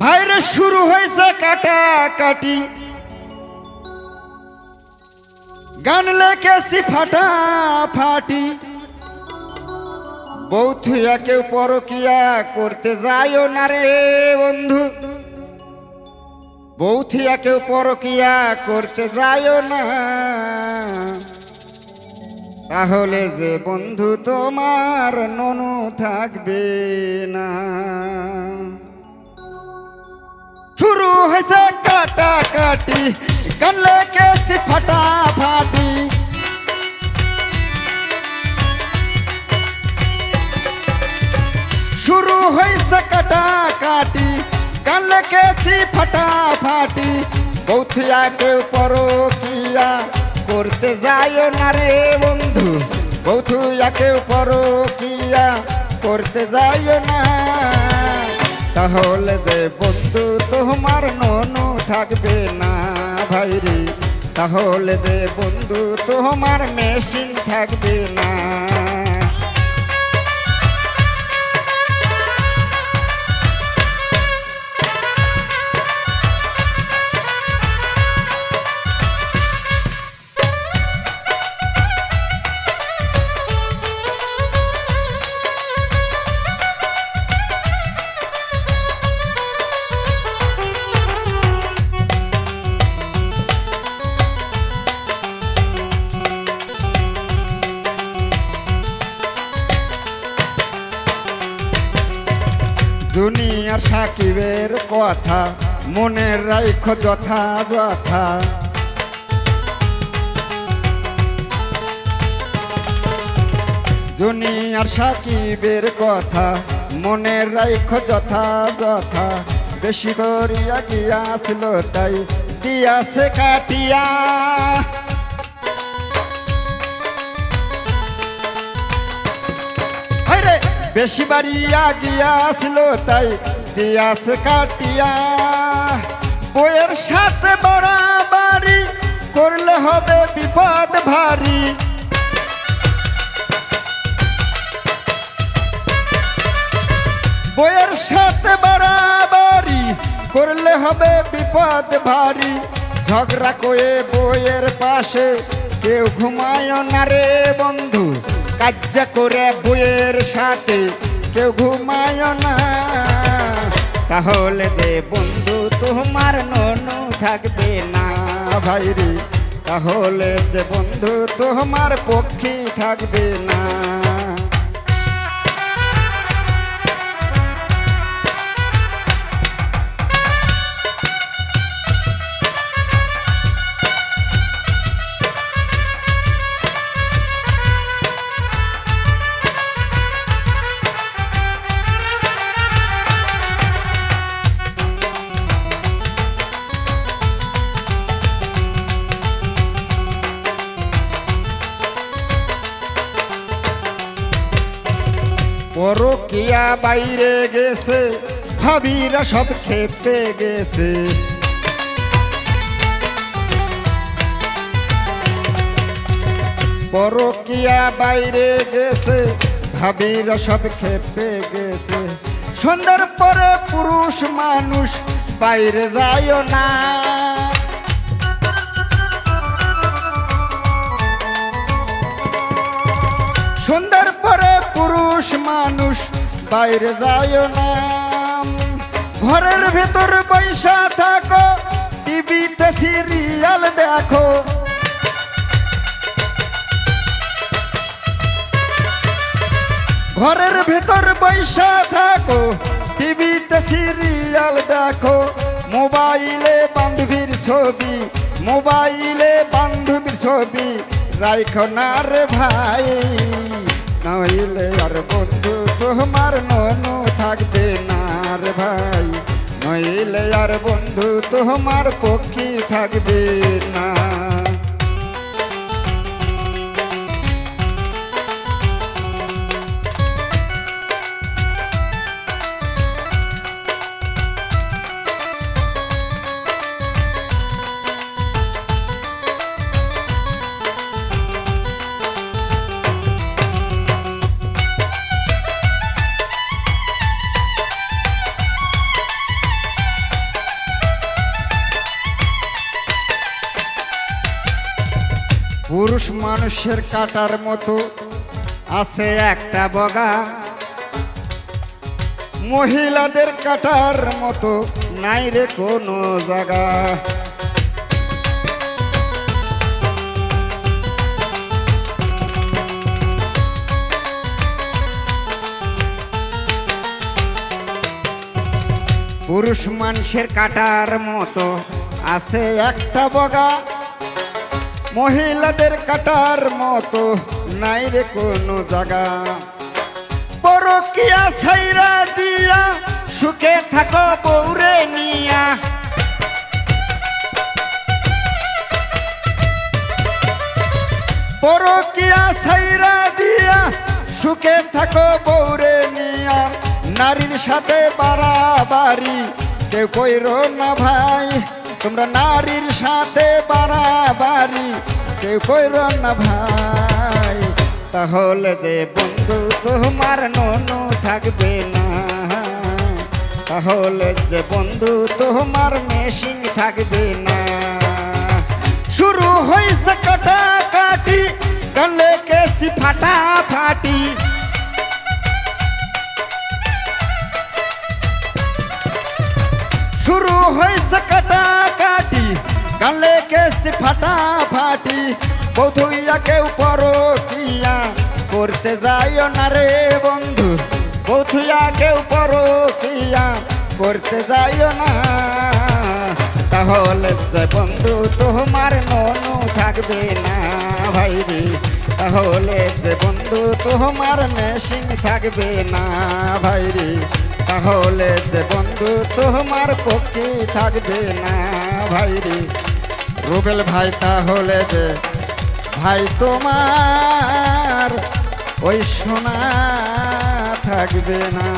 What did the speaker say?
ভাইরে, শুরু হয়েছে কাটা কাটি গান লেখেছি ফাটা ফাটি বৌথুয়া পরকিয়া করতে যাইও না রে বন্ধু। বৌথিয়া কেউ পরকিয়া করতে যাইও না। তাহলে যে বন্ধু তোমার ননু থাকবে না। শুরু হয়েছে কাটা কাটি গান লেগেছি ফাটা ফাটি শুরু হয়েছে কাটা কাটি গান লেগেছি ফাটা ফাটি বৌথিয়া কেউ পরকিয়া করতে যাইও না রে বন্ধু বৌথিয়া কেউ পরকিয়া করতে যাইও না তাহলে যে বন্ধু তোমার ননু থাকবে না ভাইরে তাহলে যে বন্ধু তোমার মেশিন থাকবে না দুনিয়ার সাকিবের কথা, মনের রাইখ যথা যথা। দুনিয়ার সাকিবের কথা, মনের রাইখ যথা যথা। বেশি করিয়া গিয়াছিল তাই, দিয়াছে কাটিয়া। বেশি বাড়িয়া গিয়াছিল তাই দিয়াস কাটিয়া। বইয়ের সাথে বাড়াবাড়ি করলে হবে বিপদ ভারী। বইয়ের সাথে বাড়াবাড়ি করলে হবে বিপদ ভারী। ঝগড়া করে বইয়ের পাশে কেউ ঘুমায় না রে বন্ধু। কাজ করে বইয়ের সাথে কেউ ঘুমায় না। তাহলে যে বন্ধু তোমার ননু থাকবে না ভাইরে। তাহলে যে বন্ধু তোমার পক্ষী থাকবে না। পরকিয়া বাইরে গেছে, ভাবিরা সব খেপে গেছে। পরকিয়া বাইরে গেছে, ভাবিরা সব খেপে গেছে। সন্ধ্যার পরে পুরুষ মানুষ বাইরে যায় না। সন্ধ্যার পরে পুরুষ মানুষ বাইরে যায় না। ঘরের ভেতর পয়সা থাকো, টিভিতে সিরিয়াল দেখো। ঘরের ভেতর পয়সা থাকো, টিভিতে সিরিয়াল দেখো। মোবাইলে বান্ধবীর ছবি, মোবাইলে বান্ধবীর ছবি, রাইখো না রে ভাই। নইলে আর বন্ধু তোমার ননু থাকবে না রে ভাই। নইলে আর বন্ধু তোমার পক্ষী থাকবে না। পুরুষ মানুষের কাটার মতো আছে একটা বগা। মহিলাদের কাটার মতো নাই রে কোনো জায়গা। পুরুষ মানুষের কাটার মতো আছে একটা বগা। মহিলাদের কাটার মতো নাই রে কোনো জায়গা পরকিয়া ছাইরা দিয়া সুখে থাকো বৌরে নিয়া। পরকিয়া ছাইরা দিয়া সুখে থাকো বৌরে নিয়া। নারীর সাথে বাড়াবাড়ি কেউ কইর না ভাই। তোমরা নারীর সাথে বাড়াবাড়ি, কেউ কইর না ভাই। তাহলে যে বন্ধু তোমার ননু থাকবে না। তাহলে যে বন্ধু তোমার মেশিন থাকবে না। শুরু হয়েছে কাটাকাটি, গলে কেসি ফাটা ফাটি শুরু হয়েছে কাটাকাটি গলে কেসি ফাটা ফাটি বধুইয়া কেউ পরকিয়া করতে যাইও না রে বন্ধু। বধুইয়া কেউ পরকিয়া করতে যাইও না। তাহলে যে বন্ধু তোমার ননু থাকবে না ভাই রে তাহলে যে বন্ধু তোমার মেশিন থাকবে না ভাই রে তাহলে যে বন্ধু তোমার পক্ষে থাকবে না ভাই রে রুবেল ভাই তাহলে যে ভাই তোমার ওই সোনা থাকবে না।